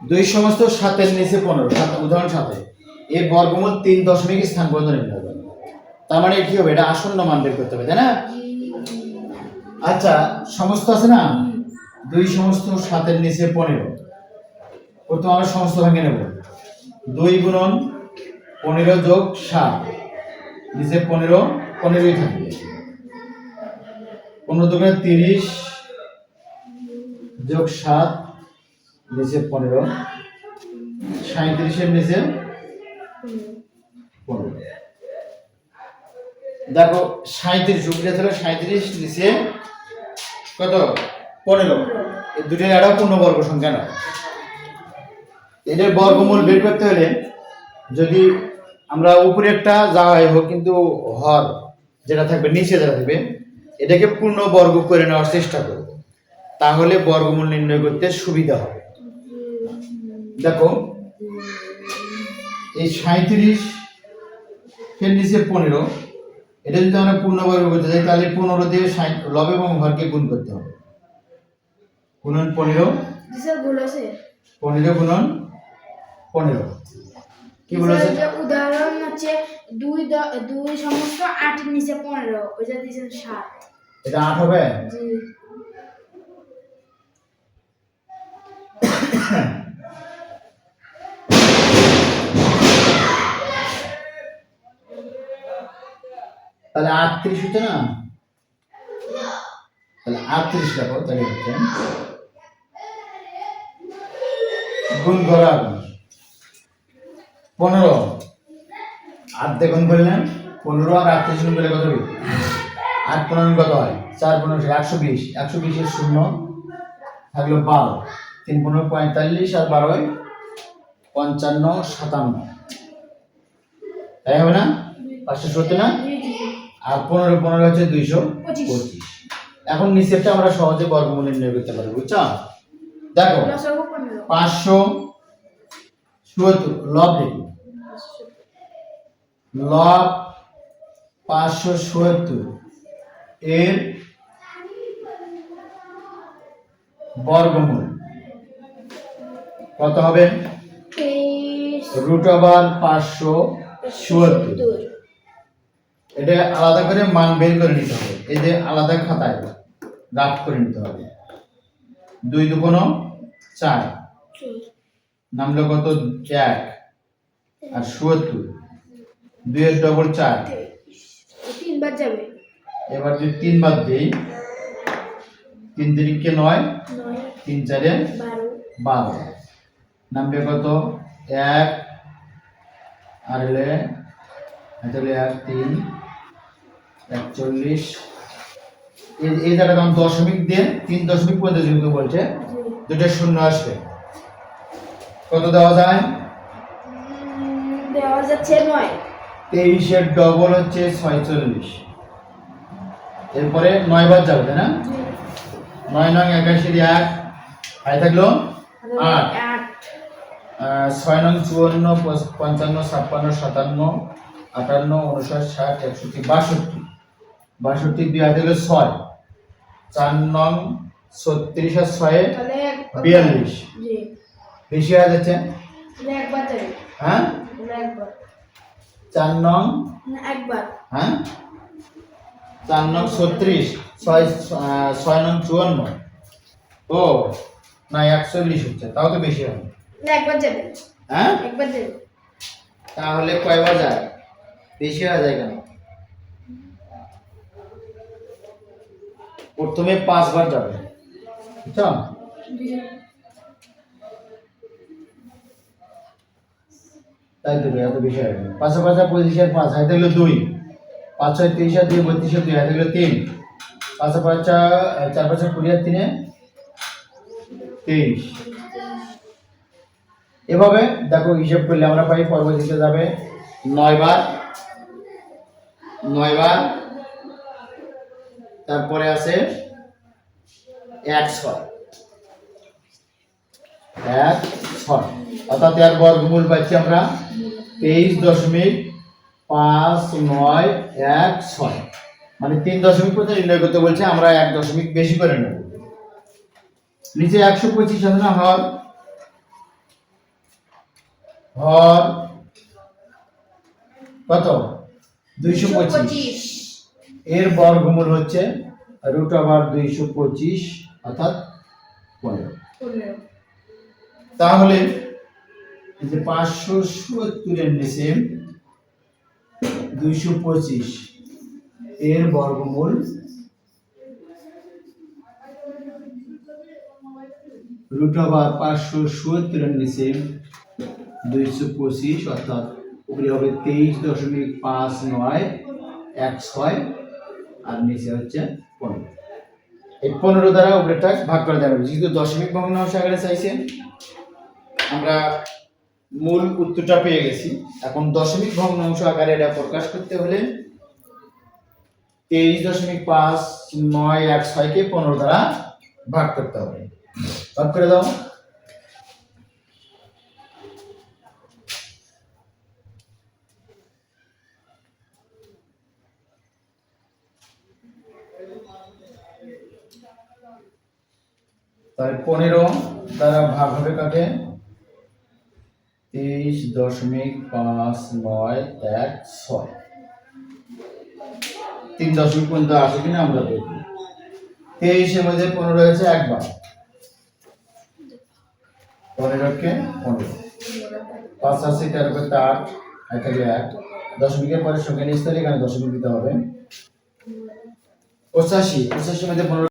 দুই সমস্ত সাতের নিচে পনেরো, সাত উদাহরণ সাথে এই বর্গমূল তিন দশমিক স্থান পর্যন্ত নির্ণয় করবে। তার মানে কি হবে? এটা আসন্ন মান বের করতে হবে, তাই না? আচ্ছা সমস্ত আছে না? দুই সমস্ত সাতের নিচে পনেরো। প্রথম আমরা সমস্ত ভেঙে নেব। দুই গুণন পনেরো যোগ সাত। নিচে পনেরো, পনেরোই থাকবে। পনেরো দুগুণে তিরিশ যোগ সাত নিচে পনেরো। সাঁত্রিশের নিচে পনেরো। দেখো সাঁত্রিশ উপরে ছিল সাঁত্রিশ নিচে কত? পনেরো। দুটোর একটা পূর্ণবর্গ সংখ্যা নয় এদের বর্গমূল বের করতে হলে যদি আমরা উপরে একটা যাওয়াই হোক, কিন্তু হর যেটা থাকবে, নিচে যেটা থাকবে, এটাকে পূর্ণ বর্গ করে নেওয়ার চেষ্টা করব। তাহলে বর্গমূল নির্ণয় করতে সুবিধা হবে। দেখো এই সাঁত্রিশ এর নিচে পনেরো এটা যদি আমরা পূর্ণবর্গ করতে চাই তাহলে পনেরো দিয়ে লব এবং হরকে গুণ করতে হবে। গুণন পনেরো পনেরো গুণন পনেরো। কি বলেছে উদাহরণ হচ্ছে দুই দুই সমস্ত আটের নিচে পনেরো ওইটা দিয়েছেন সাত। এটা আট হবে? জি। তাহলে আটত্রিশ হচ্ছে না? তাহলে আটত্রিশ দেখো তাহলে হচ্ছে? গুণ করো পনেরো। আট গুণ করলেন পনেরো আর আটত্রিশ গুণ করলে কত আট পনেরো কত হয়? চার পনেরো একশো বিশ। একশো বিশের শূন্য থাকল বারো। তিন পনেরো পঁয়তাল্লিশ আর বারোয় পঞ্চান্ন সাতান্ন। তাই হবে না? পাঁচশো সত্তর না। আর পনেরো পনেরো হচ্ছে দুইশো পঁচিশ। এখন নিচেরটা আমরা সহজে বর্গমূল নির্ণয় করতে পারি বুঝছ? দেখো পাঁচশো চুয়াত্তর লব লব পাঁচশো চুয়াত্তর। এর বর্গমূল। কত হবে? রুট ওভার পাঁচশো চুয়াত্তর। এটা আলাদা করে মান বের করে নিতে হবে। এই যে আলাদা খাতায় রাফ করে নিতে হবে। দুই দুগুণ চার। নামলো কত এক আর সুয়াত্তর দুইয়ের ডবল চার। তিনবার যাবে। এবার যদি তিন বাদ দিই তিন তিরিখকে নয় তিন চারে বারো। বারো। নামবে কত এক। আর এলে এক তিন। একচল্লিশ। এই জায়গাটা তখন দশমিক দিয়ে তিন দশমিক পর্যন্ত যেহেতু বলছে। দুটো শূন্য আসবে। কত দেওয়া যায়? দেওয়া যাচ্ছে নয়। তেইশের ডবল হচ্ছে ছয়চল্লিশ। এরপরে নয় বার যাবে তাই না? নয় নয় একাশির এক। আয় থাকল? আট। ছয় নং চুয়ান্ন পঞ্চান্ন ছাপ্পান্ন সাতান্ন আটান্ন উনষাট ষাট একষট্টি বাষট্টি। বাষট্টি দুই হাতে হলো ছয়। চার নং ছত্রিশ আর ছয়ে বিয়াল্লিশ। বেশি হয়ে যাচ্ছে? হ্যাঁ? চার নং? একবার হ্যাঁ? চার নং ছত্রিশ ছয় ছয় নং চুয়ান্ন। ও না একচল্লিশ হচ্ছে তাও তো বেশি হবে। একবার যাবে হ্যাঁ? একবার যাবে তাহলে কয়বার যায় বেশি হয়ে যায় কেন? প্রথমে পাঁচবার যাবে। বুঝছ তাই তো এত বেশি পাঁচা হাতে হলো দুই। তিরিশ তিন। পাঁচা চার কুড়ি তিনে এভাবে দেখো হিসেব করলে আমরা পাই, পরবর্তীতে যাবে নয় বার নয় বার তারপরে আছে এক ছয়। এক ছয়। অর্থাৎ এর বর্গমূল পাচ্ছি আমরা। তেইশ দশমিক পাঁচ নয় এক ছয়। মানে তিন দশমিক পর্যন্ত নির্ণয় করতে বলছে, আমরা এক দশমিক বেশি করে নেব। নিচে একশো পঁচিশ আছে না, হর? হর। কত? দুইশো পঁচিশ। এর বর্গমূল হচ্ছে রুট ওভার দুইশো পঁচিশ অর্থাৎ পনেরো। তাহলে যে পাঁচশো সত্তরের নিচে দুইশো পঁচিশ এর বর্গমূল রুট ওভার পাঁচশো সত্তরের নিচে দুইশো পঁচিশ অর্থাৎ উপরে হবে তেইশ দশমিক পাঁচ নয় এক ছয়। আর নিচে হচ্ছে পনেরো। এই পনেরো দ্বারা উপরেটা ভাগ করে দেওয়া হবে। যেহেতু দশমিক ভগ্নাংশ আকারে চাইছে, আমরা মূল উত্তরটা পেয়ে গেছি। এখন দশমিক ভগ্নাংশ আকারে এটা প্রকাশ করতে হলে তেইশ দশমিক পাঁচ, নয়, এক, ছয়কে পনেরো দ্বারা ভাগ করতে হবে। ভাগ করে দাও। তাহলে পনেরো দ্বারা ভাগ হবে কাকে? তেইশ দশমিক পাঁচ নয় এক ছয়। তিন দশমিক পর্যন্ত আসে কিনা আমরা দেখব। তেইশের মধ্যে পনেরো হয়েছে একবার। পনেরোকে পনেরো। পাঁচ আছে তেরো করতে আট এক থেকে এক। দশমিকের পরে সংখ্যা নিস্তারে এখানে দশমিক দিতে হবে। পঁচাশি, পঁচাশির মধ্যে পনেরো